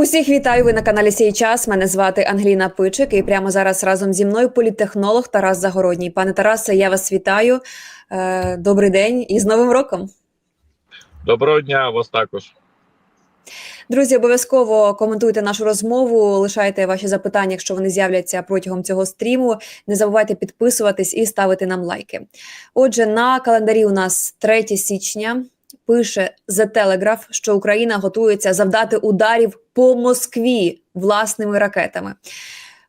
Усіх вітаю. Ви на каналі Сій час. Мене звати Ангеліна Пичик, і прямо зараз разом зі мною політтехнолог Тарас Загородній. Пане Тарасе, я вас вітаю. Е, Добрий день і з Новим роком. Доброго дня, вас також. Друзі, обов'язково коментуйте нашу розмову, лишайте ваші запитання, якщо вони з'являться протягом цього стріму. Не забувайте підписуватись і ставити нам лайки. Отже, на календарі у нас 3 січня. Пише The Telegraph, що Україна готується завдати ударів по Москві власними ракетами.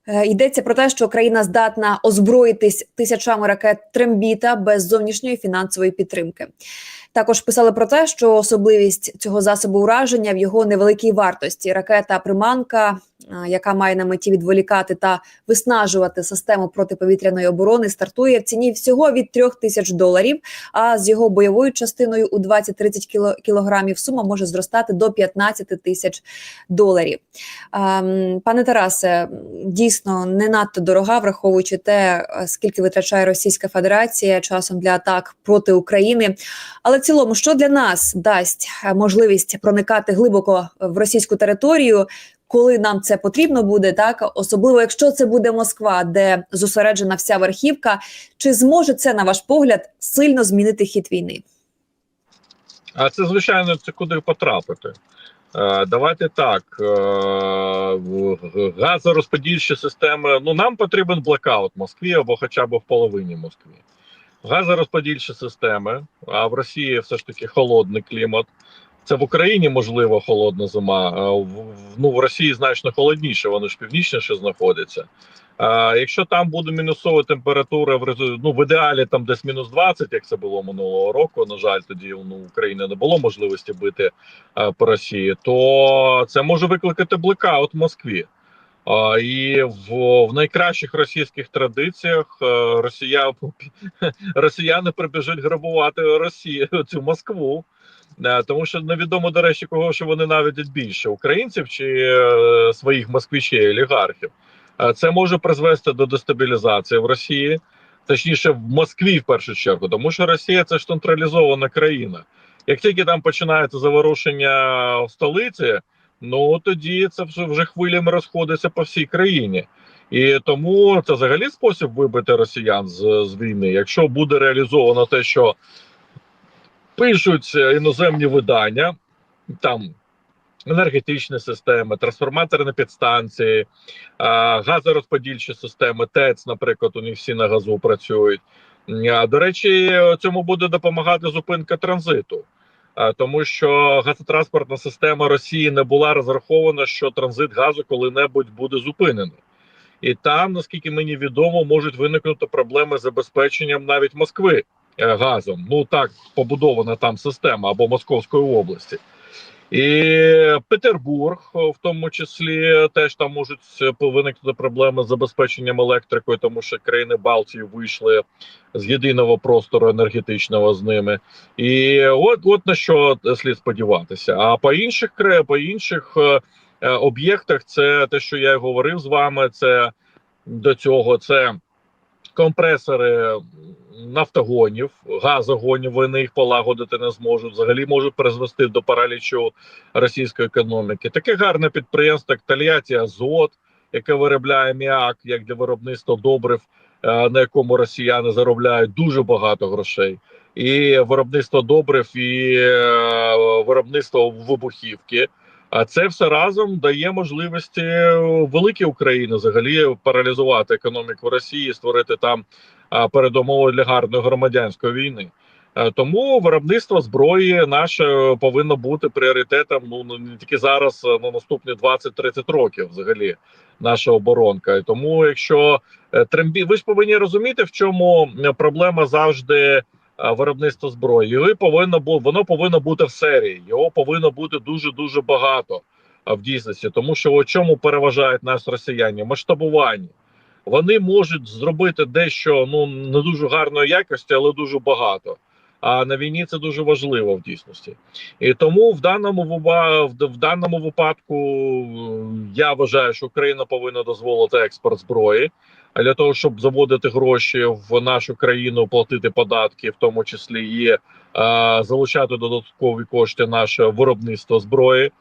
Е, Йдеться про те, що країна здатна озброїтись тисячами ракет Трембіта без зовнішньої фінансової підтримки. Також писали про те, що особливість цього засобу ураження в його невеликій вартості. Ракета приманка, яка має на меті відволікати та виснажувати систему протиповітряної оборони, стартує в ціні всього від 3 тисяч доларів. А з його бойовою частиною у 20-30 кіло- кілограмів сума може зростати до 15 тисяч доларів. Ем, Пане Тарасе, дійсно не надто дорога, враховуючи те, скільки витрачає Російська Федерація часом для атак проти України. Але в цілому, що для нас дасть е, можливість проникати глибоко в російську територію, коли нам це потрібно буде, так особливо якщо це буде Москва, де зосереджена вся верхівка, чи зможе це, на ваш погляд, сильно змінити хід війни? А це звичайно це куди потрапити. Е, Давайте так. е, Газорозподільчі системи. Ну нам потрібен блекаут в Москві або хоча б в половині Москві. Газорозподільчі системи, а в Росії все ж таки холодний клімат. Це в Україні можливо холодна зима. Ну в Росії значно холодніше, вони ж північніше знаходяться. А, якщо там буде мінусова температура, в ну в ідеалі там десь мінус 20, як це було минулого року. На жаль, тоді ну, у України не було можливості бити а, по Росії, то це може викликати блекаут в Москві. І в, в найкращих російських традиціях е, росія, росіяни прибіжуть грабувати Росію цю Москву. Е, Тому що невідомо, до речі, кого що вони навіть більше українців чи е, своїх москвичей, олігархів. Це може призвести до дестабілізації в Росії, точніше в Москві в першу чергу, тому що Росія це ж централізована країна. Як тільки там починається заворушення в столиці, ну тоді це вже вже хвилями розходиться по всій країні. І тому це взагалі спосіб вибити росіян з, з війни. Якщо буде реалізовано те, що пишуть іноземні видання, там енергетичні системи, трансформаторні підстанції, газорозподільчі системи, ТЕЦ, наприклад, у них всі на газу працюють. До речі, цьому буде допомагати зупинка транзиту. А, Тому що газотранспортна система Росії не була розрахована, що транзит газу коли-небудь буде зупинений. І там, наскільки мені відомо, можуть виникнути проблеми з забезпеченням навіть Москви е, газом. Ну так побудована там система або Московської області. І Петербург, в тому числі, теж там можуть е, виникнути проблеми з забезпеченням електрикою, тому що країни Балтії вийшли з єдиного простору енергетичного з ними. І от от на що слід сподіватися. А по інших по інших е, е, об'єктах, це те, що я й говорив з вами, це до цього це компресори нафтогонів, газогонів. Вони їх полагодити не зможуть. Взагалі можуть призвести до паралічу російської економіки. Таке гарне підприємство, як Тольятті Азот, яке виробляє м'як як для виробництва добрив, е, на якому росіяни заробляють дуже багато грошей. І виробництво добрив, і е, виробництво вибухівки. А це все разом дає можливості великій Україні взагалі паралізувати економіку Росії, створити там а, передумови для гарної громадянської війни. Е, Тому виробництво зброї наше повинно бути пріоритетом. Ну ну, не тільки зараз, на наступні 20-30 років, взагалі, наша оборонка. І тому, якщо е, трембі, ви ж повинні розуміти, в чому проблема завжди е, виробництва зброї. Його повинно бу- воно повинно бути в серії. Його повинно бути дуже дуже багато в дійсності, тому що у чому переважають нас росіяни? Масштабування. Вони можуть зробити дещо ну не дуже гарної якості, але дуже багато. А на війні це дуже важливо в дійсності. І тому в даному в, даному випадку е, я вважаю, що Україна повинна дозволити експорт зброї. Для того, щоб заводити гроші в нашу країну, платити податки, в тому числі і е, залучати додаткові кошти наше виробництво зброї.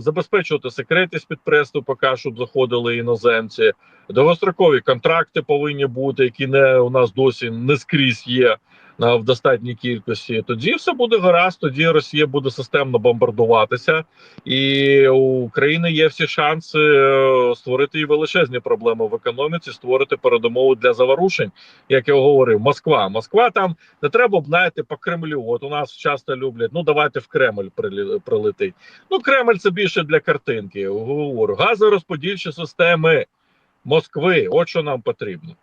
Забезпечувати секретність підприємства, поки щоб заходили іноземці. Довгострокові контракти повинні бути, які не у нас досі не скрізь є в достатній кількості. Тоді все буде гаразд. Тоді Росія буде системно бомбардуватися, і у України є всі шанси е, створити і величезні проблеми в економіці, створити передумови для заворушень, як я говорив. Москва, Москва там не треба б знаєте, по Кремлю. От у нас часто люблять. Ну давайте в Кремль прилетить. Ну Кремль це більше для картинки. Говорю, газорозподільчі системи Москви. От що нам потрібно.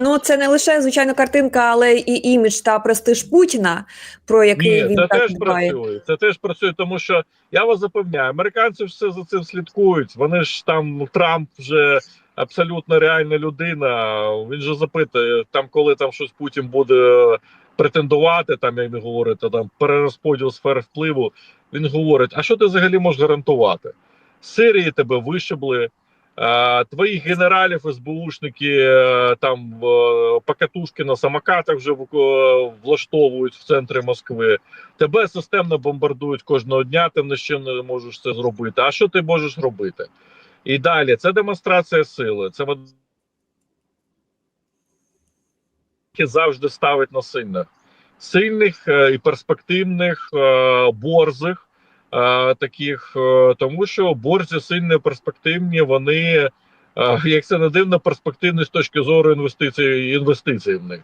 Ну це не лише звичайно картинка, але і імідж та престиж Путіна, про який Ні, він це так теж дбає. працює. Це теж працює, тому що я вас запевняю, американці все за цим слідкують. Вони ж там Трамп вже абсолютно реальна людина. Він же запитує, там коли там щось Путін буде претендувати, там як ви говорите, там перерозподіл сфер впливу. Він говорить: а що ти взагалі можеш гарантувати? З Сирії тебе вишибли. Е, Твоїх генералів, СБУшники е, там е, покатушки на самокатах вже влаштовують в центрі Москви. Тебе системно бомбардують кожного дня. Ти чим не можеш це зробити. А що ти можеш робити? І далі це демонстрація сили. Це завжди ставить на сильних, сильних і перспективних, борзих, таких, е, тому що борзі сильні, перспективні, вони, е, як це не дивно, перспективні з точки зору інвестицій, інвестицій в них.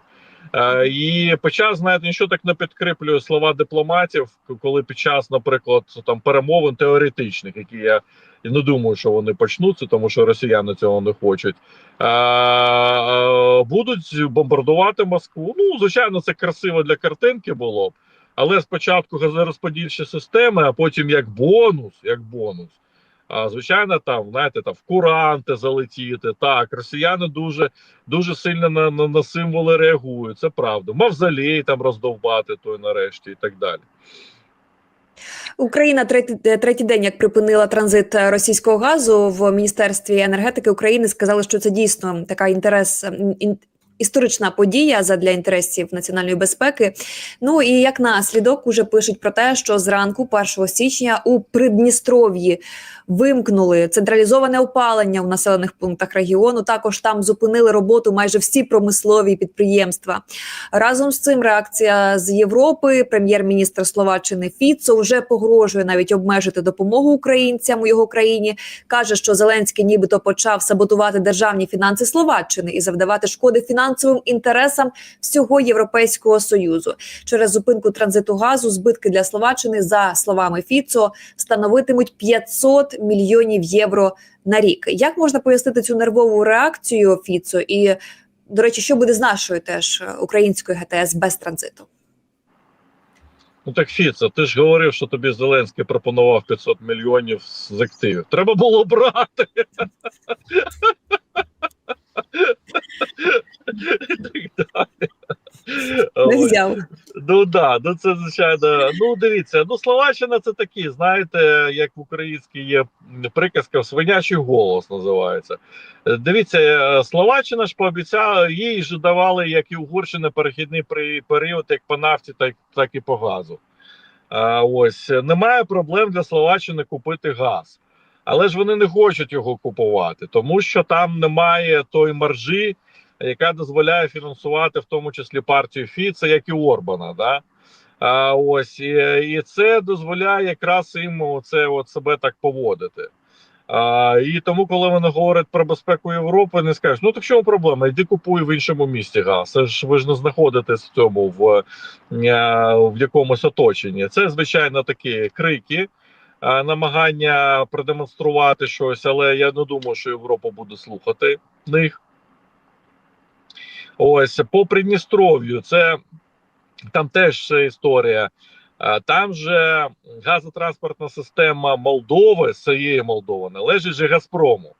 Е, І під час, знаєте, нічого так не підкріплює слова дипломатів, коли під час, наприклад, там перемовин теоретичних, які я не думаю, що вони почнуться, тому що росіяни цього не хочуть. Е, е, Будуть бомбардувати Москву. Ну, звичайно, це красиво для картинки було б. Але спочатку газорозподільчі системи, а потім як бонус, як бонус. А, звичайно, там, знаєте, там в куранти залетіти. Так, росіяни дуже дуже сильно на, на, на символи реагують. Це правда. Мавзолей там роздовбати той нарешті і так далі. Україна третій, третій день, як припинила транзит російського газу в міністерстві енергетики України, сказали, що це дійсно така інтерес. Історична подія задля інтересів національної безпеки. Ну і як наслідок уже пишуть про те, що зранку, 1 січня, у Придністров'ї вимкнули централізоване опалення в населених пунктах регіону. Також там зупинили роботу майже всі промислові підприємства. Разом з цим реакція з Європи. Прем'єр-міністр Словаччини Фіцо вже погрожує навіть обмежити допомогу українцям у його країні. каже, що Зеленський нібито почав саботувати державні фінанси Словаччини і завдавати шкоди фінансовим інтересам всього Європейського союзу. Через зупинку транзиту газу збитки для Словаччини, за словами Фіцо, становитимуть 500 мільйонів євро на рік. Як можна пояснити цю нервову реакцію Фіцо? І до речі, що буде з нашою теж е, українською ГТС без транзиту? Ну так Фіце, ти ж говорив, що тобі Зеленський пропонував 500 мільйонів з активів. Треба було брати. І так. Не взяв. Ну да, ну це звичайно. Ну дивіться, ну Словаччина це такі, знаєте, як в українській є приказка, свинячий голос називається. Дивіться, е, Словаччина ж пообіцяла, їй ж давали, як і Угорщина, перехідний період як по нафті, так, так і по газу. А, ось немає проблем для Словаччини купити газ. Але ж вони не хочуть його купувати, тому що там немає тої маржі, яка дозволяє фінансувати в тому числі партію Фіца, як і Орбана. Да? А, ось і, і це дозволяє якраз їм це от себе так поводити. А, і тому, коли вони говорять про безпеку Європи, не скажуть, ну так в чому проблема? Йди купуй в іншому місті газ. Це ж ви ж не знаходитесь в цьому в, е, в якомусь оточенні. Це звичайно такі крики. Намагання продемонструвати щось, але я не думаю, що Європа буде слухати них. Ось по Придністров'ю, це там теж історія. Там же газотранспортна система Молдови, цієї Молдови, належить же Газпрому.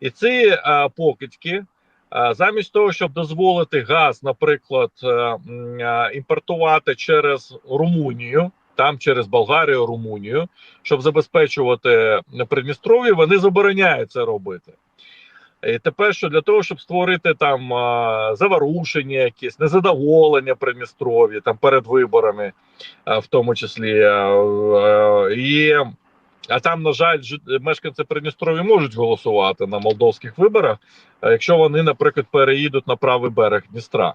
І ці а, покидьки, а, замість того, щоб дозволити газ, наприклад, е, м, а, імпортувати через Румунію, там через Болгарію, Румунію, щоб забезпечувати Придністров'я, вони забороняють це робити. Тепер що для того, щоб створити там заворушення, якісь незадоволення Придністров'ї там перед виборами, в тому числі. і, а там, на жаль, мешканці Придністров'я можуть голосувати на молдовських виборах, якщо вони, наприклад, переїдуть на правий берег Дністра.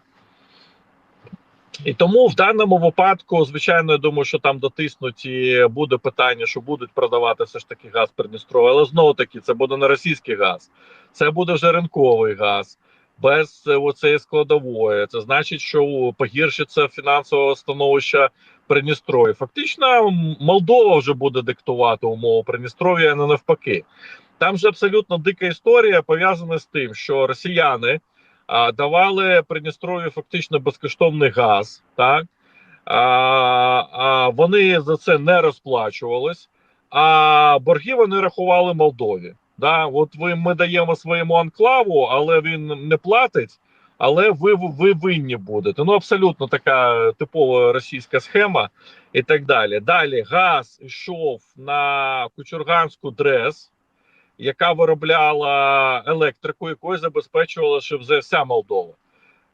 І тому в даному випадку, звичайно, я думаю, що там дотиснуть і буде питання, що будуть продавати все ж таки газ Придністров'я, але знову таки це буде не російський газ, це буде вже ринковий газ. Без е, оцеї складової, це значить, що погіршиться фінансове становище Придністров'я. Фактично, Молдова вже буде диктувати умови Придністров'я, а не навпаки. Там же абсолютно дика історія пов'язана з тим, що росіяни давали Придністров'ю фактично безкоштовний газ, так а, вони за це не розплачувались, а борги вони рахували Молдові. Да? От ви ми даємо своєму анклаву, але він не платить. Але ви, ви винні будете. Ну абсолютно така типова російська схема і так далі. Далі газ йшов на Кучурганську дрес, яка виробляла електрику, якою забезпечувала вже вся Молдова.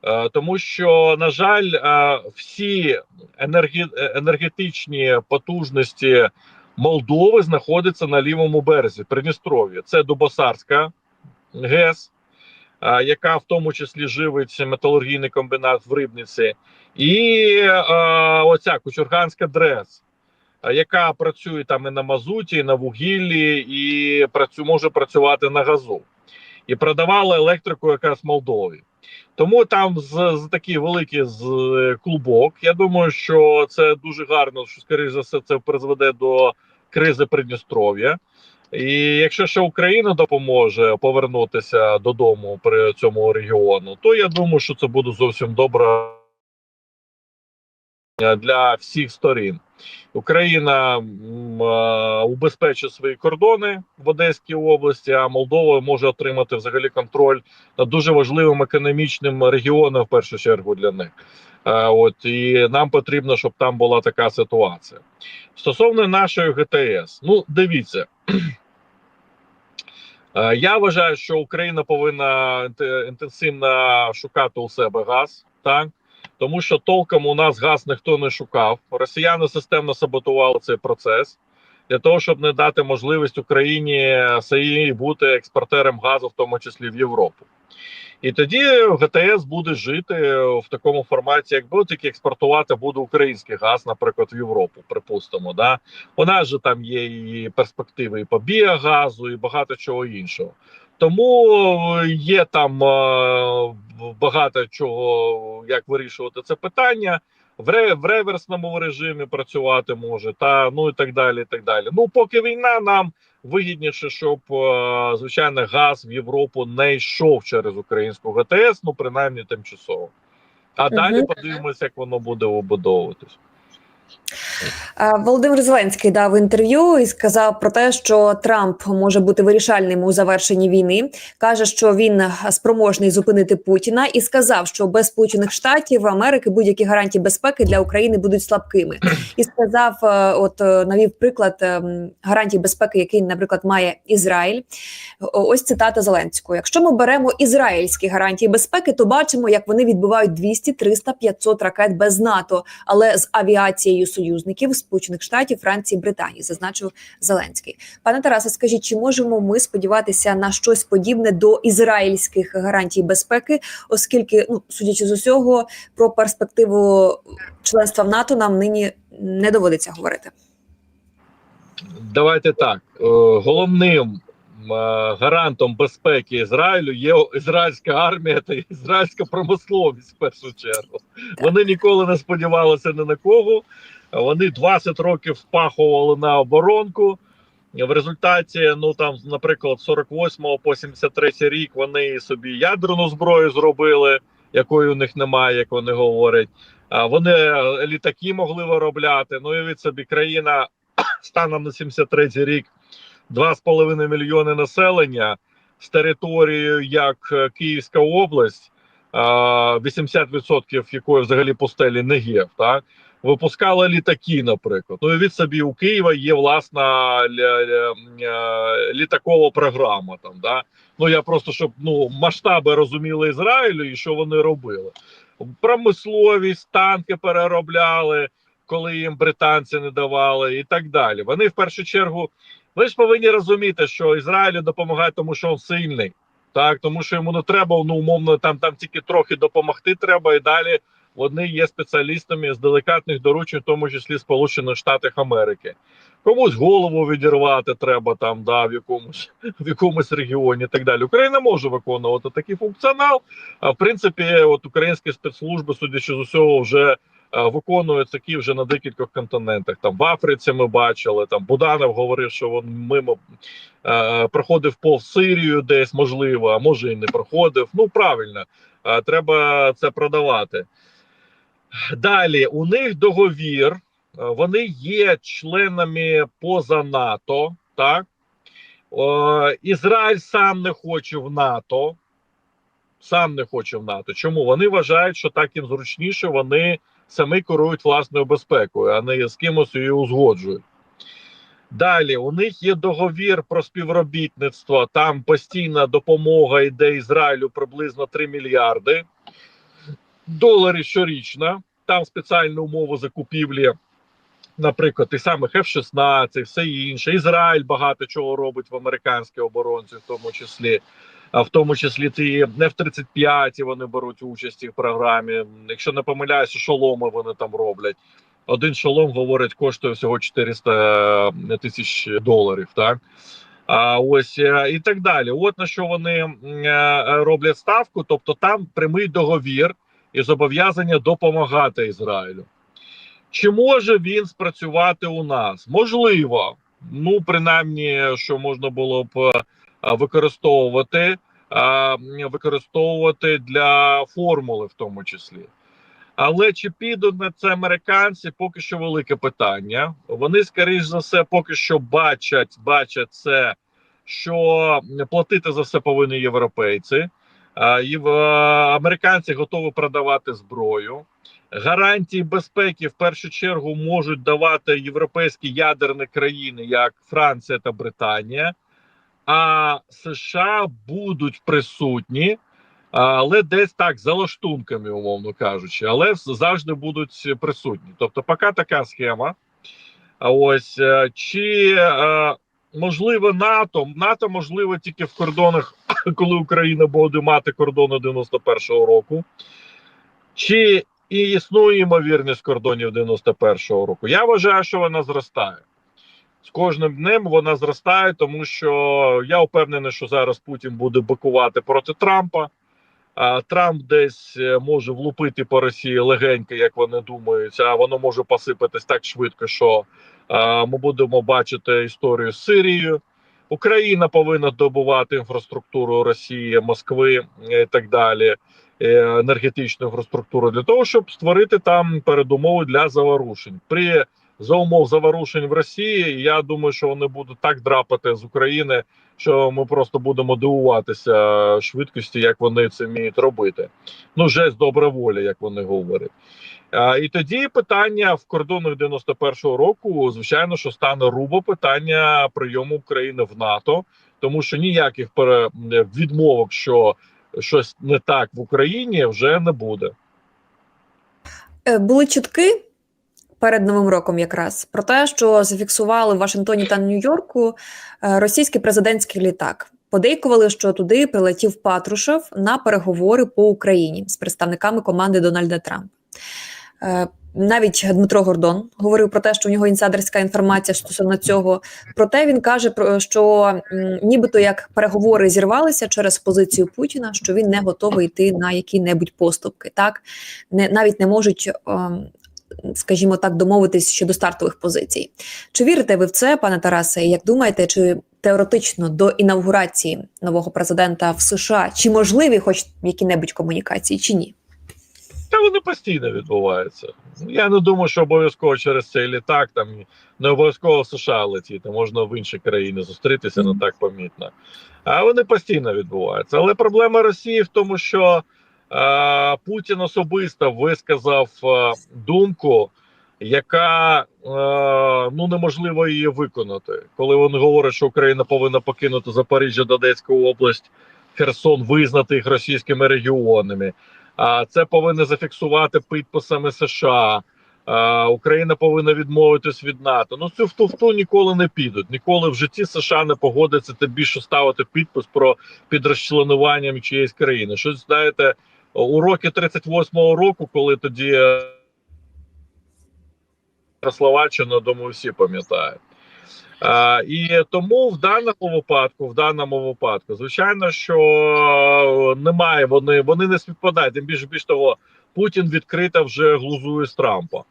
Е, Тому що, на жаль, е, всі енергі... е, енергетичні потужності Молдови знаходяться на лівому березі Придністров'я. Це Дубосарська ГЕС, яка в тому числі живить металургійний комбінат в Рибниці, і оця Кучурганська ДРЕС, яка працює там і на мазуті, і на вугіллі, і працю... може працювати на газу. І продавала електрику якраз Молдові. Тому там з, з такий великий з е, клубок. Я думаю, що це дуже гарно, що скоріш за все це призведе до кризи Придністров'я. І якщо ще Україна допоможе повернутися додому при цьому регіону, то я думаю, що це буде зовсім добре для всіх сторін. Україна е, убезпечить свої кордони в Одеській області, а Молдова може отримати взагалі контроль над дуже важливим економічним регіоном, в першу чергу для них. Е, От і нам потрібно, щоб там була така ситуація. Стосовно нашої ГТС, ну дивіться. Е, Я вважаю, що Україна повинна інтенсивно шукати у себе газ, так тому що толком у нас газ ніхто не шукав. Росіяни системно саботували цей процес для того, щоб не дати можливість Україні самій бути експортером газу, в тому числі в Європу. І тоді ГТС буде жити в такому форматі, якби тільки експортувати буде український газ, наприклад, в Європу, припустимо. Да? У нас же там є і перспективи і по біогазу, і багато чого іншого. Тому е, є там е, багато чого, як вирішувати це питання. В, ре, в реверсному режимі працювати може, та ну і так далі. і так далі. Ну, поки війна, нам вигідніше, щоб е, звичайно газ в Європу не йшов через українську ГТС, ну принаймні тимчасово. А Мгм. далі подивимося, як воно буде вибудовуватись. Е, Володимир Зеленський дав інтерв'ю і сказав про те, що Трамп може бути вирішальним у завершенні війни. каже, що він спроможний зупинити Путіна, і сказав, що без Сполучених Штатів Америки будь-які гарантії безпеки для України будуть слабкими. І сказав, е, от е, навів приклад ем, гарантій безпеки, який, наприклад, має Ізраїль. Ось цитата Зеленського: якщо ми беремо ізраїльські гарантії безпеки, то бачимо, як вони відбивають 200, 300, 500 ракет без НАТО, але з авіацією союзників Сполучених Штатів, Франції, Британії, зазначив Зеленський. Пане Тарасе, скажіть, чи можемо ми сподіватися на щось подібне до ізраїльських гарантій безпеки, оскільки, ну судячи з усього, про перспективу членства в НАТО нам нині не доводиться говорити. Давайте так. Е, Головним гарантом безпеки Ізраїлю є ізраїльська армія та ізраїльська промисловість в першу чергу. Вони ніколи не сподівалися ні на кого. Вони 20 років впахували на оборонку. В результаті, ну там, наприклад, з 48 по 73 рік вони собі ядерну зброю зробили, якої у них немає, як вони говорять. А Вони літаки могли виробляти. Ну і від собі країна станом на 73 рік 2,5 мільйони населення з територією як е, Київська область, а, 80% якої взагалі пустелі не є. Так? випускала літаки, наприклад. Ну і від собі у Києва є власна літакова програма. Там да ну я просто щоб ну масштаби розуміли Ізраїлю і що вони робили. Промисловість, танки переробляли, коли їм британці не давали, і так далі. Вони в першу чергу. Ви ж повинні розуміти, що Ізраїлю допомагає, тому що він сильний, так тому що йому не треба ну умовно там там тільки трохи допомогти. Треба і далі вони є спеціалістами з делікатних доручень, в тому числі Сполучених Штатів Америки. Комусь голову відірвати треба там, да, в якомусь в якомусь регіоні. і Так далі. Україна може виконувати такий функціонал. А в принципі, от українські спецслужби, судячи з усього, вже е, виконують такі вже на декількох континентах. Там в Африці ми бачили. Там Буданов говорив, що він мимо е, проходив повз Сирію, десь можливо, а може і не проходив. Ну правильно, е, треба це продавати. Далі у них договір. е, Вони є членами поза НАТО. Так Е, Ізраїль сам не хоче в НАТО. Сам не хоче в НАТО. Чому вони вважають, що так їм зручніше, вони самі керують власною безпекою, а не з кимось її узгоджують. Далі у них є договір про співробітництво. Там постійна допомога йде Ізраїлю приблизно 3 мільярди доларів щорічно. Там спеціальні умови закупівлі, наприклад, тих самих F-16, все інше. Ізраїль багато чого робить в американській оборонці, в тому числі. В тому числі ці F-35 вони беруть участь в програмі. Якщо не помиляюся, шоломи вони там роблять. Один шолом, говорить, коштує всього 400 тисяч доларів. Так а ось е, і так далі. От на що вони е, роблять ставку, тобто там прямий договір і зобов'язання допомагати Ізраїлю. Чи може він спрацювати у нас? Можливо, ну принаймні, що можна було б е, використовувати, е, використовувати для формули, в тому числі. Але чи підуть на це американці, поки що велике питання. Вони, скоріш за все, поки що бачать, бачать це, що платити за все повинні європейці. І американці готові продавати зброю. Гарантії безпеки в першу чергу можуть давати європейські ядерні країни, як Франція та Британія. А США будуть присутні, але десь так за лаштунками, умовно кажучи, але завжди будуть присутні. Тобто, поки така схема. Ось е, чи е, можливо НАТО? НАТО можливо тільки в кордонах, коли Україна буде мати кордони 91-го року. Чи і існує ймовірність кордонів 91-го року? Я вважаю, що вона зростає. З кожним днем вона зростає, тому що я впевнений, що зараз Путін буде бикувати проти Трампа. А Трамп десь е, може влупити по Росії легенько, як вони думають, а воно може посипатись так швидко, що а, ми будемо бачити історію з Сирією. Україна повинна добувати інфраструктуру Росії, Москви і так далі, е, енергетичну інфраструктуру для того, щоб створити там передумови для заворушень. При за умов заворушень в Росії. Я думаю, що вони будуть так драпати з України, що ми просто будемо дивуватися швидкості, як вони це вміють робити. Ну, жесть воля, як вони говорять. А, і тоді питання в кордонах 91-го року, звичайно, що стане рубо питання прийому України в НАТО, тому що ніяких пере... відмовок, що щось не так в Україні, вже не буде. Е, Були чутки перед Новим роком, якраз про те, що зафіксували в Вашингтоні та Нью-Йорку е, російський президентський літак. Подейкували, що туди прилетів Патрушев на переговори по Україні з представниками команди Дональда Трампа. Е, Навіть Дмитро Гордон говорив про те, що у нього інсайдерська інформація стосовно цього. Проте він каже, що нібито як переговори зірвалися через позицію Путіна, що він не готовий йти на які-небудь поступки. Так не навіть не можуть, ем, скажімо так, домовитись щодо стартових позицій. Чи вірите ви в це, пане Тарасе? Як думаєте, чи теоретично до інавгурації нового президента в США чи можливі хоч які-небудь комунікації, чи ні? Та вони постійно відбуваються. Я не думаю, що обов'язково через цей літак там не обов'язково в США летіти, можна в інші країни зустрітися не так помітно. А вони постійно відбуваються. Але проблема Росії в тому, що Путін особисто висказав е, думку, яка е, ну неможливо її виконати, коли вони говорять, що Україна повинна покинути Запоріжжя, Донецьку область, Херсон, визнати їх російськими регіонами. А це повинно зафіксувати підписами США. Україна повинна відмовитись від НАТО. Ну цю вту-вту ніколи не підуть. Ніколи в житті США не погодиться тим більше ставити підпис про підрозчленуванням чиєїсь країни. Щось знаєте, у роки 38-го року, коли тоді е, Словаччину, думаю, всі пам'ятають. А, і тому в даному випадку, в даному випадку, звичайно, що немає, вони вони не співпадають. Тим більше більш того, Путін відкрито вже глузує з Трампа,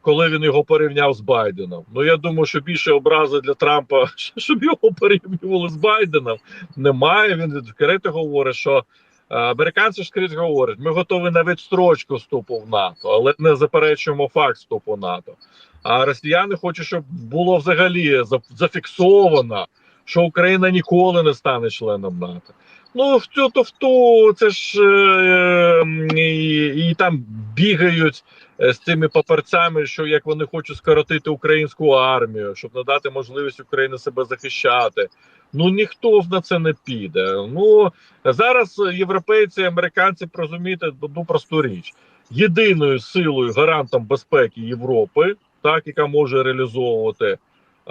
коли він його порівняв з Байденом. Ну я думаю, що більше образи для Трампа, щоб його порівнювали з Байденом, немає. Він відкрито говорить, що е, американці ж скрізь говорять, ми готові на відстрочку вступу в НАТО, але не заперечуємо факт вступу в НАТО. А росіяни хочуть, щоб було взагалі зафіксовано, що Україна ніколи не стане членом НАТО. Ну, в ту то в ту, це ж е, і, і там бігають е, з цими паперцями, що як вони хочуть скоротити українську армію, щоб надати можливість Україні себе захищати. Ну ніхто на це не піде. Ну зараз європейці, американці розумієте одну просту річ: єдиною силою гарантом безпеки Європи, так яка може реалізовувати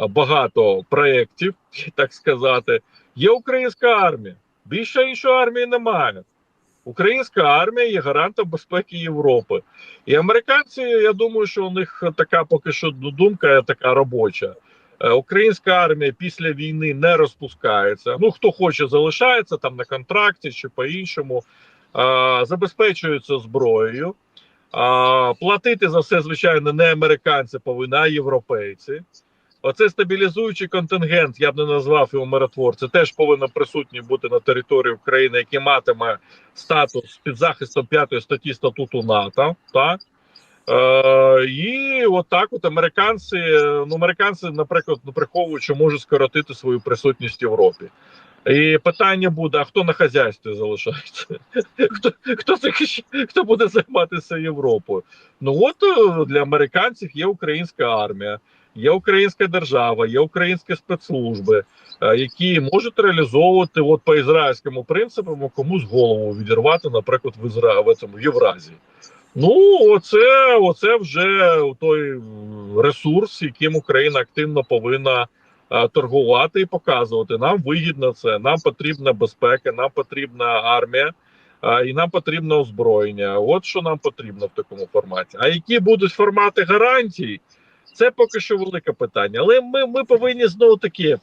багато проєктів, так сказати, є українська армія. Більше іншої армії немає. Українська армія є гарантом безпеки Європи. І американці, я думаю, що у них така поки що думка така робоча. Е, Українська армія після війни не розпускається. Ну хто хоче, залишається там на контракті чи по-іншому, забезпечується зброєю. А, платити за все, звичайно, не американці повинні, а європейці. Оце стабілізуючий контингент, я б не назвав його миротворцем, теж повинен присутній бути на території України, який матиме статус під захистом п'ятої статті статуту НАТО. Так? Е, і отак, от американці, ну американці, наприклад, не приховують, що можуть скоротити свою присутність в Європі. І питання буде: а хто на хазяйстві залишається? Хто хто хто буде займатися Європою? Ну от е, для американців є українська армія, є українська держава, є українські спецслужби, е, які можуть реалізовувати от по ізраїльському принципу комусь голову відірвати, наприклад, в Ізра... в цьому Євразії. Ну, оце, оце вже той ресурс, яким Україна активно повинна торгувати і показувати. Нам вигідно це, нам потрібна безпека, нам потрібна армія. І нам потрібно озброєння. От що нам потрібно в такому форматі. А які будуть формати гарантій? Це поки що велике питання. Але ми ми повинні знову таки.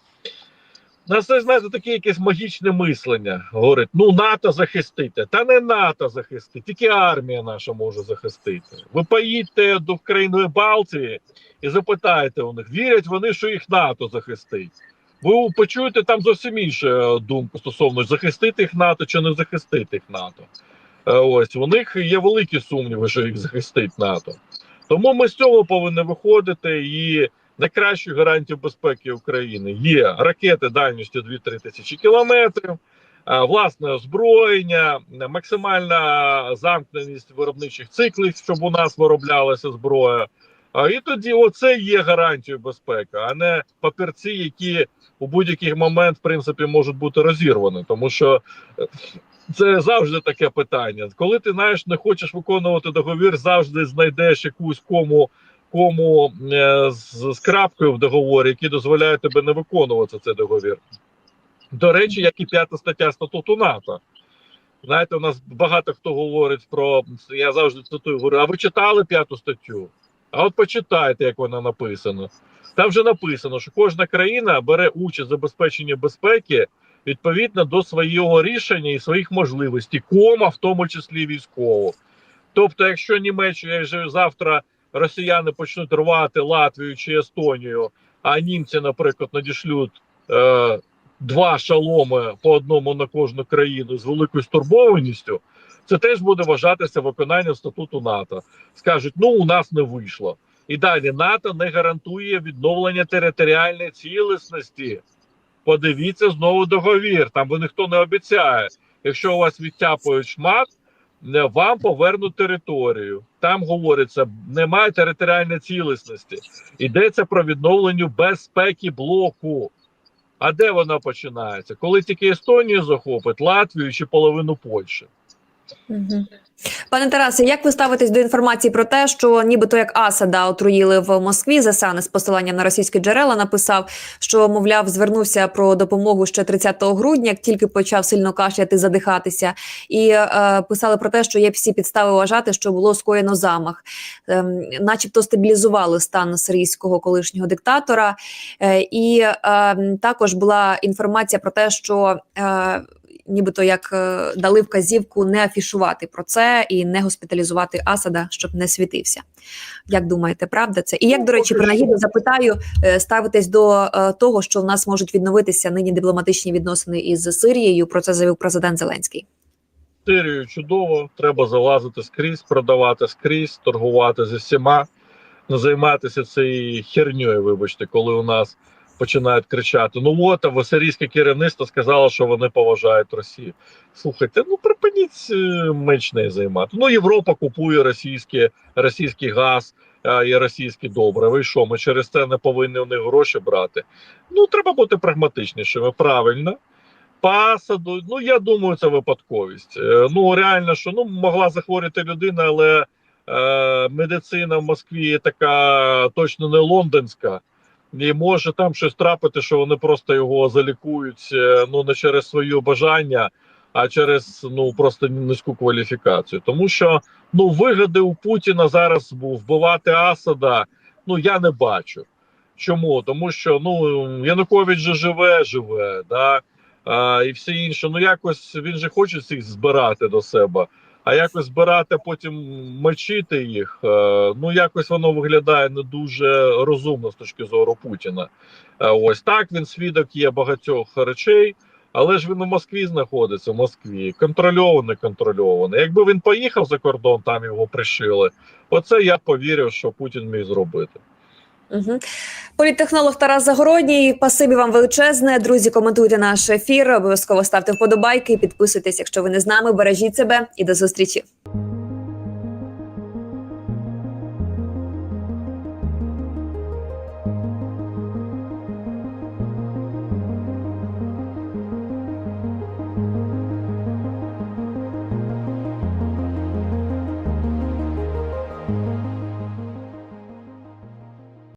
Нас це знаєте таке якесь магічне мислення. Говорить, ну НАТО захистити. Та не НАТО захистить, тільки армія наша може захистити. Ви поїдьте до країни Балтії і запитаєте у них, вірять вони, що їх НАТО захистить. Ви почуєте там зовсім іншу е, думку стосовно захистити їх НАТО чи не захистити їх НАТО. Е, Ось у них є великі сумніви, що їх захистить НАТО. Тому ми з цього повинні виходити і найкращою гарантією безпеки України є ракети дальністю 2-3 тисячі кілометрів, власне озброєння, максимальна замкненість виробничих циклів, щоб у нас вироблялася зброя. А і тоді оце є гарантією безпеки, а не папірці, які у будь-який момент, в принципі, можуть бути розірвані, тому що е, це завжди таке питання. Коли ти знаєш, не хочеш виконувати договір, завжди знайдеш якусь кому кому е, з, з крапкою в договорі, які дозволяють тебе не виконувати цей договір. До речі, як і п'ята стаття статуту НАТО. Знаєте, у нас багато хто говорить про я завжди цитую, говорю, а ви читали п'яту статтю? А от почитайте, як вона написана. Там вже написано, що кожна країна бере участь в забезпеченні безпеки відповідно до свого рішення і своїх можливостей, кома, в тому числі військово. Тобто, якщо Німеччина якщо завтра росіяни почнуть рвати Латвію чи Естонію, а німці, наприклад, надішлють е, два шаломи по одному на кожну країну з великою стурбованістю, це теж буде вважатися виконанням статуту НАТО. Скажуть, ну у нас не вийшло. І далі НАТО не гарантує відновлення територіальної цілісності. Подивіться знову договір. Там бо ніхто не обіцяє. Якщо у вас відтяпують шмат, вам повернуть територію. Там говориться, немає територіальної цілісності. Йдеться про відновлення безпеки блоку. А де вона починається? Коли тільки Естонію захопить, Латвію чи половину Польщі. Пане Тарасе, як ви ставитесь до інформації про те, що нібито як Асада отруїли в Москві? ЗСА з посиланням на російські джерела написав, що мовляв звернувся про допомогу ще 30 грудня, як тільки почав сильно кашляти, задихатися, і е, писали про те, що є всі підстави вважати, що було скоєно замах, ем, начебто стабілізували стан сирійського колишнього диктатора. Е, і е, також була інформація про те, що е, нібито як е, дали вказівку не афішувати про це і не госпіталізувати Асада, щоб не світився. Як думаєте, правда це? І як, до речі, принагідно запитаю, е, ставитесь до е, того, що в нас можуть відновитися нині дипломатичні відносини із Сирією? Про це заявив президент Зеленський. Сирію чудово, треба залазити скрізь, продавати скрізь, торгувати зі всіма, не займатися цією херньою, вибачте, коли у нас починають кричати: ну от, а сирійське керівництво сказало, що вони поважають Росію. Слухайте, ну припиніть е, не займати. Ну, Європа купує російське, російський газ е, і російські добре. І що, ми через це не повинні у них гроші брати? Ну, треба бути прагматичнішими, правильно. Пасаду, ну я думаю, це випадковість. Е, Ну реально, що ну могла захворіти людина, але е, медицина в Москві така точно не лондонська, і може там щось трапити, що вони просто його залікують е, ну не через своє бажання, а через ну просто низьку кваліфікацію. Тому що ну вигоди у Путіна зараз був вбивати Асада. Ну я не бачу. Чому? Тому що ну Янукович же живе, живе, да а, і все інше. Ну якось він же хоче всіх збирати до себе, а якось збирати, потім мочити їх. е, ну якось воно виглядає не дуже розумно з точки зору Путіна. Е, ось так він свідок є багатьох речей. Але ж він у Москві знаходиться в Москві, контрольований, контрольований. Якби він поїхав за кордон, там його пришили. Оце я повірив, що Путін міг зробити. Угу. Політтехнолог Тарас Загородній. Пасибі вам величезне. Друзі, коментуйте наш ефір. Обов'язково ставте вподобайки, підписуйтесь, якщо ви не з нами. Бережіть себе і до зустрічі.